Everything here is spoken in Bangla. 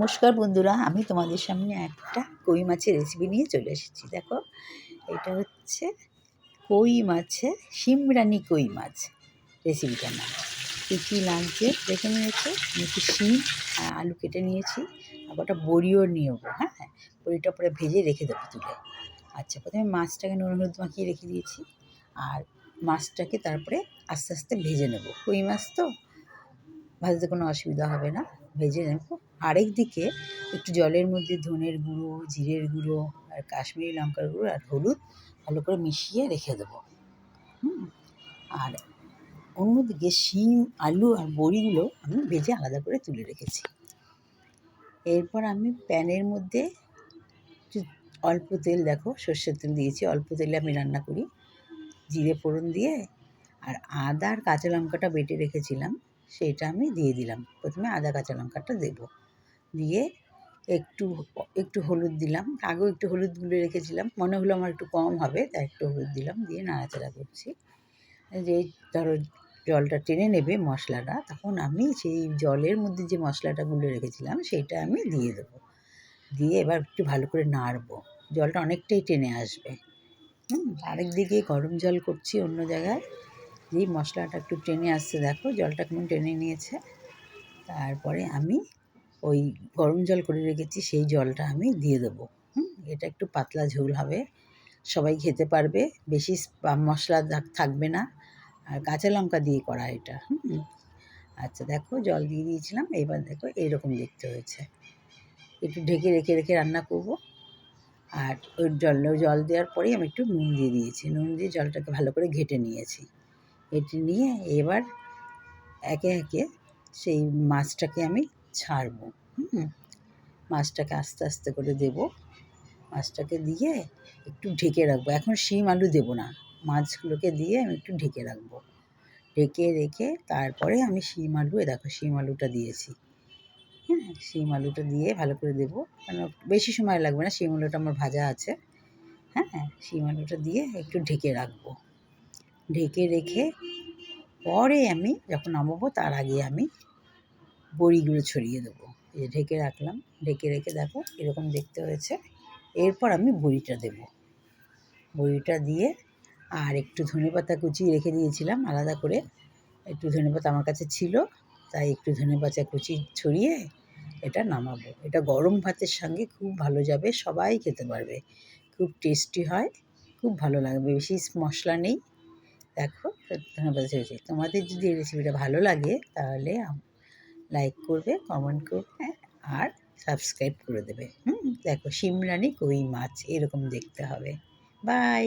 নমস্কার বন্ধুরা, আমি তোমাদের সামনে একটা কই মাছের রেসিপি নিয়ে চলে এসেছি। দেখো, এটা হচ্ছে কই মাছের, শিমরানি কই মাছ রেসিপিটার নাম। কী কী লাগছে দেখে নিয়েছে? একটু শিম আর আলু কেটে নিয়েছি, আর কটা বড়িও নেব হ্যাঁ? বড়িটা পরে ভেজে রেখে দেবো তুলে। আচ্ছা প্রথমে মাছটাকে নুন হলুদ মাখিয়ে রেখে দিয়েছি, আর মাছটাকে তারপরে আস্তে আস্তে ভেজে নেব। কই মাছ তো? ভাজতে কোনো অসুবিধা হবে না, ভেজে নেব। আরেক দিকে একটু জলের মধ্যে ধনের গুঁড়ো, জিরের গুঁড়ো আর কাশ্মীরি লঙ্কার গুঁড়ো আর হলুদ ভালো করে মিশিয়ে রেখে দেবো। আর অন্যদিকে শিম, আলু আর বড়িগুলো আমি ভেজে আলাদা করে তুলে রেখেছি। এরপর আমি প্যানের মধ্যে অল্প তেল, দেখো সর্ষের তেল দিয়েছি, অল্প তেলে আমি রান্না করি। জিরে ফোড়ন দিয়ে আর আদা আর কাঁচা লঙ্কাটা বেটে রেখেছিলাম, সেটা আমি দিয়ে দিলাম। প্রথমে আদা কাঁচা লঙ্কাটা দেবো। দিয়ে একটু একটু হলুদ দিলাম। আগেও একটু হলুদ গুলে রেখেছিলাম। মনে হলো আমার একটু কম হবে, তাই একটু হলুদ দিলাম, দিয়ে নাড়াচাড়া করছি। যে ধরো জলটা টেনে নেবে মশলাটা, তখন আমি সেই জলের মধ্যে যে মশলাটা গুলে রেখেছিলাম সেইটা আমি দিয়ে দেবো। দিয়ে এবার একটু ভালো করে নাড়বো। জলটা অনেকটাই টেনে আসবে। হুম, আরেক দিকে গরম জল করছি অন্য জায়গায়। যেই মশলাটা একটু টেনে আসছে, দেখো জলটা কেমন টেনে নিয়েছে। তারপরে আমি ওই গরম জল করে রেখেছি, সেই জলটা আমি দিয়ে দেবো। হুম, এটা একটু পাতলা ঝোল হবে। সবাই খেতে পারবে, বেশি মশলা থাকবে না। আর কাঁচা লঙ্কা দিয়ে করা এটা, হুম। আচ্ছা দেখো জল দিয়ে দিয়েছিলাম, এবার দেখো এইরকম দেখতে হয়েছে। একটু ঢেকে রেখে রেখে রান্না করব। আর ওই জল জল দেওয়ার পরেই আমি একটু নুন দিয়ে দিয়েছি। নুন দিয়ে জলটাকে ভালো করে ঘেটে নিয়েছি। ঘেটে নিয়ে এবার একে একে সেই মাছটাকে আমি ছাড়বো, হুম? মাছটাকে আস্তে আস্তে করে দেব। মাছটাকে দিয়ে একটু ঢেকে রাখব। এখন শিম আলু দেবো না। মাছগুলোকে দিয়ে আমি একটু ঢেকে রাখব। ঢেকে রেখে তারপরে আমি শিম আলু এ দেখো শিম আলুটা দিয়েছি। হ্যাঁ শিম আলুটা দিয়ে ভালো করে দেবো। কেন বেশি সময় লাগবে না, শিম আলুটা আমার ভাজা আছে। হ্যাঁ শিম আলুটা দিয়ে একটু ঢেকে রাখব। ঢেকে রেখে পরে আমি যখন নামাবো, তার আগে আমি বড়িগুলো ছড়িয়ে দেবো। এই ঢেকে রাখলাম। ঢেকে রেখে দেখো এরকম দেখতে হয়েছে। এরপর আমি বড়িটা দেব। বড়িটা দিয়ে আর একটু ধনে পাতা কুচিয়ে রেখে দিয়েছিলাম আলাদা করে। একটু ধনে পাতা আমার কাছে ছিল, তাই একটু ধনে পাতা কুচি ছড়িয়ে এটা নামাবো। এটা গরম ভাতের সঙ্গে খুব ভালো যাবে, সবাই খেতে পারবে। খুব টেস্টি হয়, খুব ভালো লাগবে। বেশি মশলা নেই। দেখো ধন্যবাদ হয়েছে তোমাদের যদি এই রেসিপিটা ভালো লাগে তাহলে লাইক করবে কমেন্ট করবে আর সাবস্ক্রাইব করে দেবে। হুম, দেখো শিমরানি কই মাছ, এরকম দেখতে হবে। বাই